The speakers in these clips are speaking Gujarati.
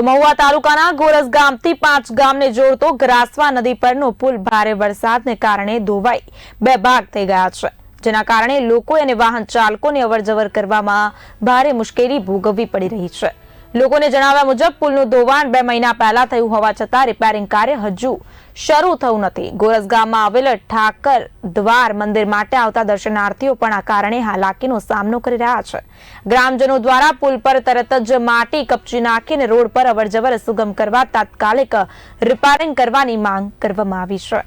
તો મહુવા તાલુકાના ગોરસ ગામથી પાંચ ગામને જોડતો ગ્રાસવા નદી પરનો પુલ ભારે વરસાદને કારણે ધોવાઈ બે ભાગ થઈ ગયા છે, જેના કારણે લોકો અને વાહન ચાલકોને અવરજવર કરવામાં ભારે મુશ્કેલી ભોગવવી પડી રહી છે. લોકોને જણાવ્યા મુજબ, પુલનું ધોવાણ બે મહિના પહેલા થયું હોવા છતાં રિપેરિંગ કાર્ય હજુ શરૂ થયું નથી. ગોરસ ગામમાં આવેલ ઠાકર દ્વાર મંદિર માટે આવતા દર્શનાર્થીઓ પણ આ કારણે હાલાકીનો સામનો કરી રહ્યા છે. ગ્રામજનો દ્વારા પુલ પર તરત જ માટી કપચી નાખીને રોડ પર અવરજવર સુગમ કરવા તાત્કાલિક રિપેરિંગ કરવાની માંગ કરવામાં આવી છે.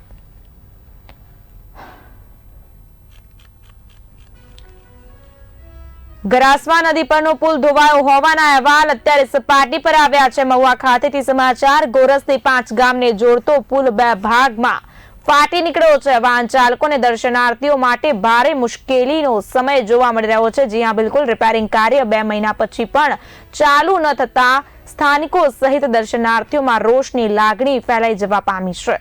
ગરાસવા નદી પરનો પુલ ધોવાયો હોવાના અહેવાલ અત્યારે સપાટી પર આવ્યા છે. મહુવા ખાતેથી સમાચાર ગોરસથી પાંચ ગામને જોડતો પુલ બે ભાગમાં ફાટી નીકળ્યો છે. વાહન ચાલકોને દર્શનાર્થીઓ માટે ભારે મુશ્કેલીનો સમય જોવા મળી રહ્યો છે. જ્યાં બિલકુલ. રિપેરિંગ કાર્ય બે મહિના પછી પણ ચાલુ ન થતા સ્થાનિકો સહિત દર્શનાર્થીઓમાં રોષની લાગણી ફેલાઈ જવા પામી છે.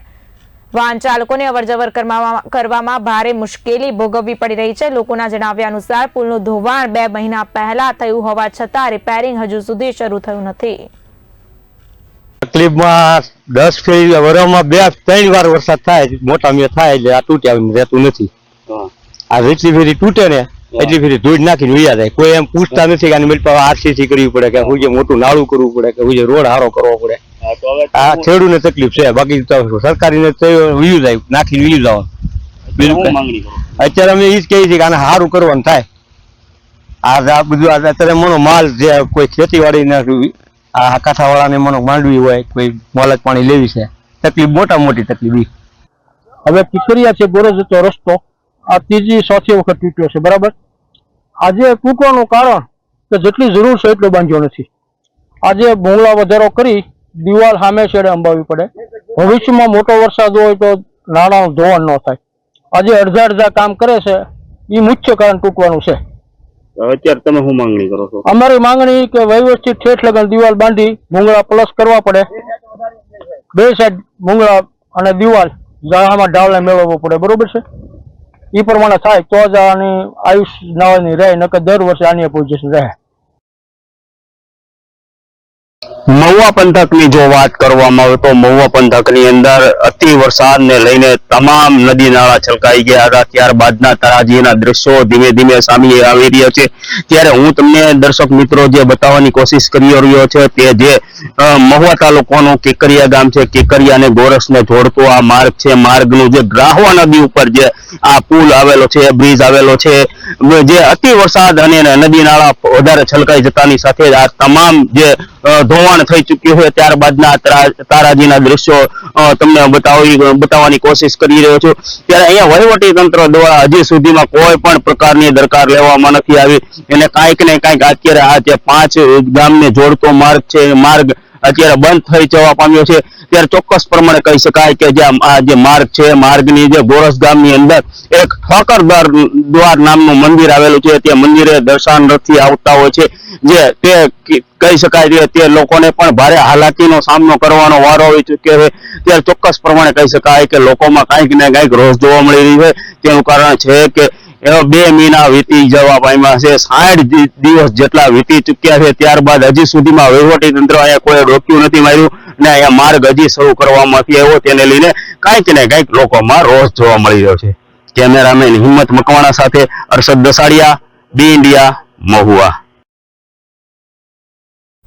વાહન ચાલકોને અવરજવર કરવામાં- કરવામાં ભારે મુશ્કેલી ભોગવવી પડી રહી છે. લોકોના જણાવ્યા અનુસાર પુલનું ધોવાણ બે મહિના પહેલા થયું હોવા છતાં રિપેરિંગ હજુ સુધી શરૂ થયું નથી. તકલીફમાં દસ ફેરી વરમાં બે ત્રણ વાર વરસાદ થાય મોટા મેં થાય એટલે આ તૂટ્યા રહેતું નથી. આ જેટલી ફેરી તૂટે ને એટલી ફેરી ધૂળ નાખીને વૈયા જાય. કોઈ એમ પૂછતા નથી કે આની મિલ આરસીસી કરવી પડે કે હું જે મોટું નાળું કરવું પડે કે હું જે રોડ હારો કરવો પડે. આ ખેડૂને તકલીફ છે બાકી સરકારીને વયું જાય નાખીને વયું જવાનું બીજું અત્યારે અમે એ જ કહીએ છીએ કે આને સારું કરવાનું થાય. આ આ બધું અત્યારે મનો માલ જે કોઈ ખેતીવાડી આ કાંઠાવાળાને મને માંડવી હોય કોઈ મોલક પાણી લેવી છે તકલીફ મોટા મોટી તકલીફ હવે કિશોરિયા છે ગોરજ જતો રસ્તો. આ ત્રીજી ચોથી વખત તૂટ્યો છે બરાબર? આજે તૂટવાનું કારણ કે જેટલી જરૂર છે એટલો બાંધ્યો નથી. આજે ભૂંગળા વધારો કરી દિવાલ સામે છેડે અંબાવી પડે. ભવિષ્યમાં મોટો વરસાદ હોય તો નાણાં ધોવાણ ન થાય. આજે અડધા અડધા કામ કરે છે. એ મુખ્ય કારણ તૂટવાનું છે. અત્યારે તમે શું માંગણી કરો છો? અમારી માંગણી કે વ્યવસ્થિત ઠેઠ લગન દિવાલ બાંધી ભૂંગળા પ્લસ કરવા પડે. બે સાઈડ ભૂંગળા અને દિવાલ જાળામાં ઢાળને મેળવવો પડે. બરોબર છે? એ પ્રમાણે થાય તો જ આની આયુષ નાવાની રહે નકર દર વર્ષે આની પોઝિશન રહે. મહુવા પંથકની જો વાત કરવામાં આવે તો મહુવા પંથકની અંદર અતિ વરસાદને લઈને તમામ નદી નાળા છલકાઈ ગયા હતા. ત્યારબાદના તરાજીના દ્રશ્યો ધીમે ધીમે સામે આવી રહ્યા છે. ત્યારે હું તમને દર્શક મિત્રો જે બતાવવાની કોશિશ કરી રહ્યો છે તે જે મહુવા તાલુકાનો કેકરિયા ગામ છે. કેકરિયા અને ગોરસને જોડતો આ માર્ગ છે. માર્ગનું જે ગ્રાહવા નદી ઉપર જે આ પુલ આવેલો છે બ્રિજ આવેલો છે, જે અતિ વરસાદ અને નદી નાળા વધારે છલકાઈ જતાની સાથે આ તમામ જે ધોવાણ થઈ ચૂક્યું હોય ત્યારબાદના તારા- તારાજીના દ્રશ્યો તમને બતાવી, બતાવવાની કોશિશ કરી રહ્યો છું. ત્યારે અહીંયા વહીવટી તંત્ર દ્વારા હજી સુધીમાં કોઈ પણ પ્રકારની દરકાર લેવામાં નથી આવી. એને કાંઈક ને કાંઈક અત્યારે આ જે પાંચ ગામને જોડતો માર્ગ છે માર્ગ અત્યારે બંધ થઈ જવા પામ્યો છે. ત્યારે ચોક્કસ પ્રમાણે કહી શકાય કે જે આ જે માર્ગ છે, માર્ગની જે ગોરસ ગામની અંદર એક ઠાકરદાર દ્વાર નામનું મંદિર આવેલું છે. તે મંદિરે દર્શનાર્થી આવતા હોય છે. જે તે કહી શકાય છે તે લોકોને પણ ભારે હાલાકીનો સામનો કરવાનો વારો આવી ચૂક્યો છે. ત્યારે ચોક્કસ પ્રમાણે કહી શકાય કે લોકોમાં કાંઈક ને કાંઈક રોષ જોવા મળી રહી છે. તેનું કારણ છે કે એવા બે મહિના વીતી જવા પામ્યા છે. સાઠ દિવસ જેટલા વીતી ચૂક્યા છે. ત્યારબાદ હજી સુધીમાં વહીવટી તંત્ર અહીંયા કોઈ રોક્યું નથી માર્યું અને અહીંયા માર્ગ હજી શરૂ કરવામાંથી આવ્યો. તેને લઈને કાંઈક ને કાંઈક લોકોમાં રોષ જોવા મળી રહ્યો છે. કેમેરામેન હિંમત મકવાણા સાથે અરશદ દસાડિયા બી ઇન્ડિયા, મહુવા.